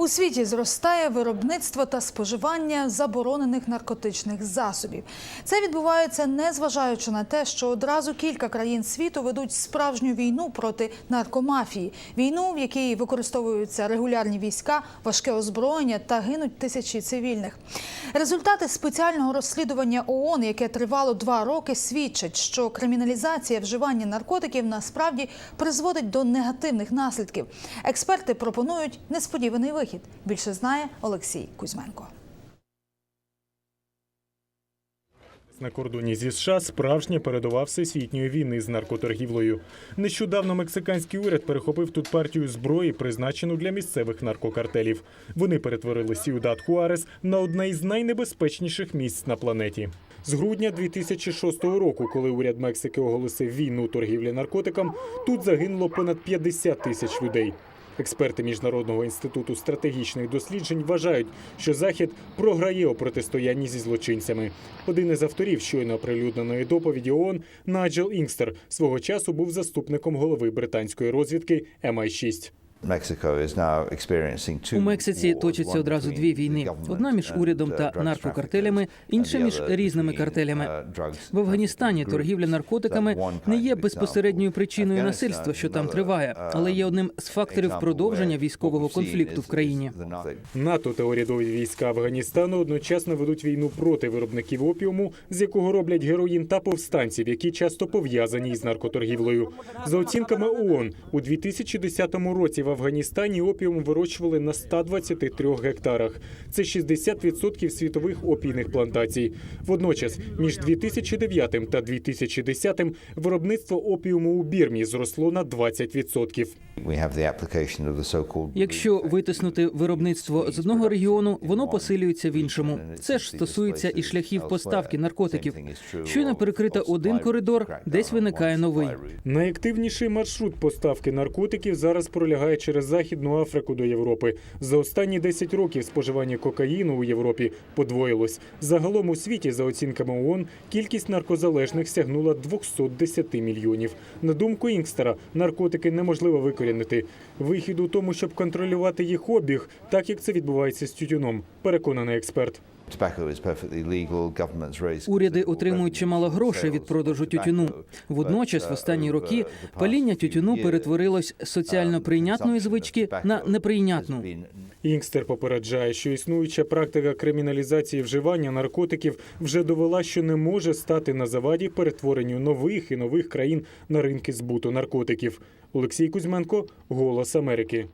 У світі зростає виробництво та споживання заборонених наркотичних засобів. Це відбувається незважаючи на те, що одразу кілька країн світу ведуть справжню війну проти наркомафії, війну, в якій використовуються регулярні війська, важке озброєння та гинуть тисячі цивільних. Результати спеціального розслідування ООН, яке тривало два роки, свідчать, що криміналізація вживання наркотиків насправді призводить до негативних наслідків. Експерти пропонують несподіваний вихід. Більше знає Олексій Кузьменко. На кордоні зі США справжня передова всесвітньої війни з наркоторгівлею. Нещодавно мексиканський уряд перехопив тут партію зброї, призначену для місцевих наркокартелів. Вони перетворили Сіудат Хуарес на одне із найнебезпечніших місць на планеті. З грудня 2006 року, коли уряд Мексики оголосив війну торгівлі наркотикам, тут загинуло понад 50 тисяч людей. Експерти міжнародного інституту стратегічних досліджень вважають, що захід програє у протистоянні зі злочинцями. Один із авторів щойно оприлюдненої доповіді ООН Наджел Інгстер свого часу був заступником голови британської розвідки MI6. У Мексиці точаться одразу дві війни: одна між урядом та наркокартелями, інша між різними картелями. В Афганістані торгівля наркотиками не є безпосередньою причиною насильства, що там триває, але є одним з факторів продовження військового конфлікту в країні. НАТО та урядові війська Афганістану одночасно ведуть війну проти виробників опіуму, з якого роблять героїн та повстанців, які часто пов'язані із наркоторгівлею. За оцінками ООН, у 2010 році в Афганістані опіум вирощували на 123 гектарах. Це 60% світових опійних плантацій. Водночас, між 2009 та 2010 виробництво опіуму у Бірмі зросло на 20%. Якщо витиснути виробництво з одного регіону, воно посилюється в іншому. Це ж стосується і шляхів поставки наркотиків. Щойно перекрита один коридор, десь виникає новий. Найактивніший маршрут поставки наркотиків зараз пролягає через Західну Африку до Європи. За останні 10 років споживання кокаїну у Європі подвоїлось. Загалом у світі, за оцінками ООН, кількість наркозалежних сягнула 210 мільйонів. На думку Інгстера, наркотики неможливо викорінити. Вихід у тому, щоб контролювати їх обіг, так як це відбувається з тютюном, переконаний експерт. Уряди отримують чимало грошей від продажу тютюну. Водночас, в останні роки паління тютюну перетворилось з соціально прийнятної звички на неприйнятну. Інгстер попереджає, що існуюча практика криміналізації вживання наркотиків вже довела, що не може стати на заваді перетворенню нових і нових країн на ринки збуту наркотиків. Олексій Кузьменко, Голос Америки.